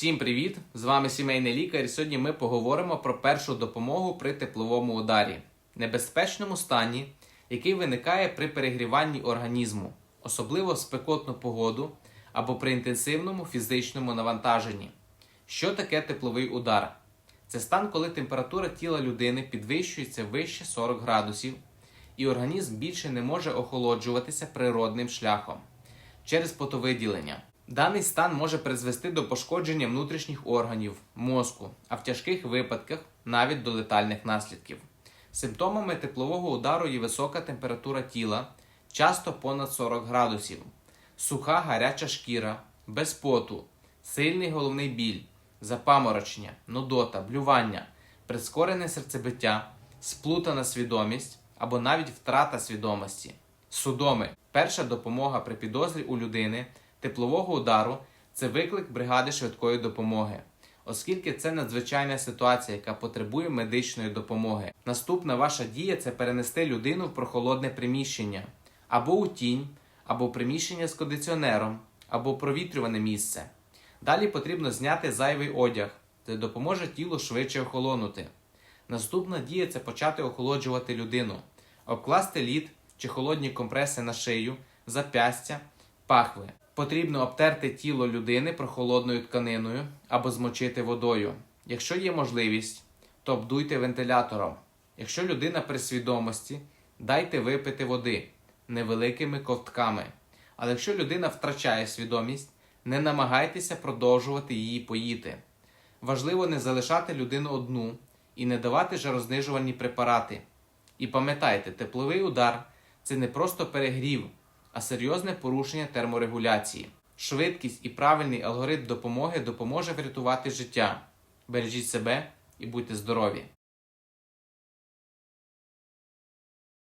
Всім привіт! З вами сімейний лікар. І сьогодні ми поговоримо про першу допомогу при тепловому ударі, небезпечному стані, який виникає при перегріванні організму, особливо в спекотну погоду або при інтенсивному фізичному навантаженні. Що таке тепловий удар? Це стан, коли температура тіла людини підвищується вище 40 градусів, і організм більше не може охолоджуватися природним шляхом через потовиділення. Даний стан може призвести до пошкодження внутрішніх органів, мозку, а в тяжких випадках навіть до летальних наслідків. Симптомами теплового удару є висока температура тіла, часто понад 40 градусів, суха гаряча шкіра, без поту, сильний головний біль, запаморочення, нудота, блювання, прискорене серцебиття, сплутана свідомість або навіть втрата свідомості. Судоми. Перша допомога при підозрі у людини теплового удару це виклик бригади швидкої допомоги, оскільки це надзвичайна ситуація, яка потребує медичної допомоги. Наступна ваша дія це перенести людину в прохолодне приміщення або у тінь, або приміщення з кондиціонером, або провітрюване місце. Далі потрібно зняти зайвий одяг, це допоможе тілу швидше охолонути. Наступна дія це почати охолоджувати людину, обкласти лід чи холодні компреси на шию, запястя, пахви. Потрібно обтерти тіло людини прохолодною тканиною або змочити водою. Якщо є можливість, то обдуйте вентилятором. Якщо людина при свідомості, дайте випити води невеликими ковтками. Але якщо людина втрачає свідомість, не намагайтеся продовжувати її поїти. Важливо не залишати людину одну і не давати жарознижувальні препарати. І пам'ятайте, тепловий удар це не просто перегрів, а серйозне порушення терморегуляції. Швидкість і правильний алгоритм допомоги допоможе врятувати життя. Бережіть себе і будьте здорові!